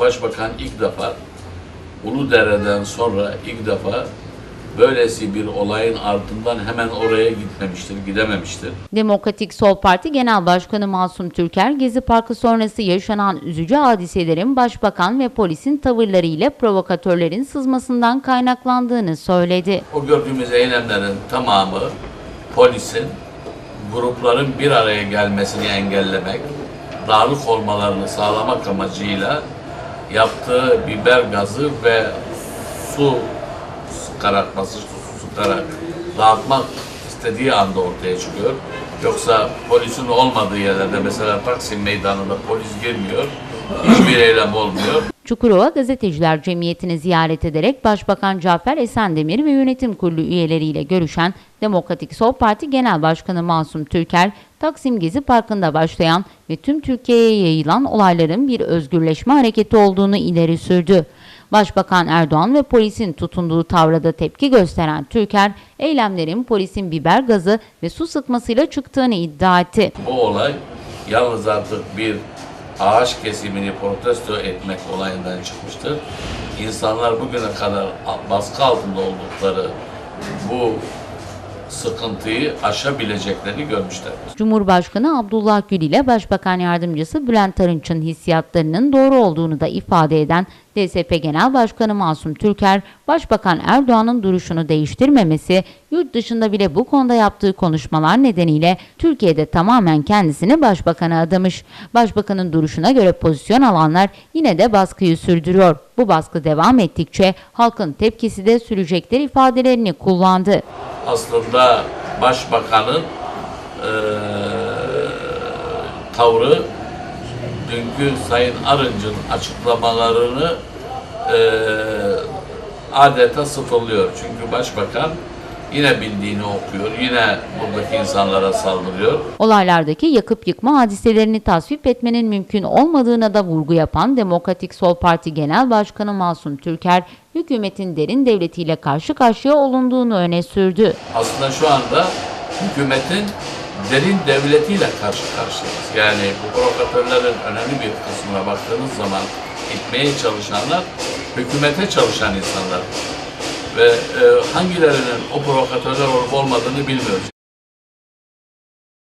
Başbakan ilk defa Uludere'den sonra ilk defa böylesi bir olayın ardından hemen oraya gitmemiştir, gidememiştir. Demokratik Sol Parti Genel Başkanı Masum Türker, Gezi Parkı sonrası yaşanan üzücü hadiselerin başbakan ve polisin tavırlarıyla provokatörlerin sızmasından kaynaklandığını söyledi. O gördüğümüz eylemlerin tamamı polisin grupların bir araya gelmesini engellemek, dağılık olmalarını sağlamak amacıyla yaptığı biber gazı ve su karartması, su sıkarak dağıtmak istediği anda ortaya çıkıyor. Yoksa polisin olmadığı yerlerde mesela Taksim Meydanı'nda polis girmiyor, hiçbir eylem olmuyor. Çukurova Gazeteciler Cemiyeti'ni ziyaret ederek Başbakan Cafer Esendemir ve yönetim kurulu üyeleriyle görüşen Demokratik Sol Parti Genel Başkanı Masum Türker, Taksim Gezi Parkı'nda başlayan ve tüm Türkiye'ye yayılan olayların bir özgürleşme hareketi olduğunu ileri sürdü. Başbakan Erdoğan ve polisin tutunduğu tavra da tepki gösteren Türker, eylemlerin polisin biber gazı ve su sıkmasıyla çıktığını iddia etti. Bu olay yalnız artık bir ağaç kesimini protesto etmek olayından çıkmıştır. İnsanlar bugüne kadar baskı altında oldukları bu sıkıntıyı aşabileceklerini görmüşlerdir. Cumhurbaşkanı Abdullah Gül ile Başbakan Yardımcısı Bülent Arınç'ın hissiyatlarının doğru olduğunu da ifade eden DSP Genel Başkanı Masum Türker, Başbakan Erdoğan'ın duruşunu değiştirmemesi, yurt dışında bile bu konuda yaptığı konuşmalar nedeniyle Türkiye'de tamamen kendisini başbakana adamış. Başbakanın duruşuna göre pozisyon alanlar yine de baskıyı sürdürüyor. Bu baskı devam ettikçe halkın tepkisi de sürecektir ifadelerini kullandı. Aslında başbakanın eee tavrı dünkü Sayın Arınç'ın açıklamalarını eee adeta sıfırlıyor. Çünkü başbakan yine bildiğini okuyor, yine buradaki insanlara saldırıyor. Olaylardaki yakıp yıkma hadiselerini tasvip etmenin mümkün olmadığına da vurgu yapan Demokratik Sol Parti Genel Başkanı Masum Türker, hükümetin derin devletiyle karşı karşıya olunduğunu öne sürdü. Aslında şu anda hükümetin derin devletiyle karşı karşıyayız. Yani bu provokatörlerin önemli bir kısmına baktığınız zaman itmeye çalışanlar hükümete çalışan insanlar. Ve e, hangilerinin o provokatörler olup olmadığını bilmiyoruz.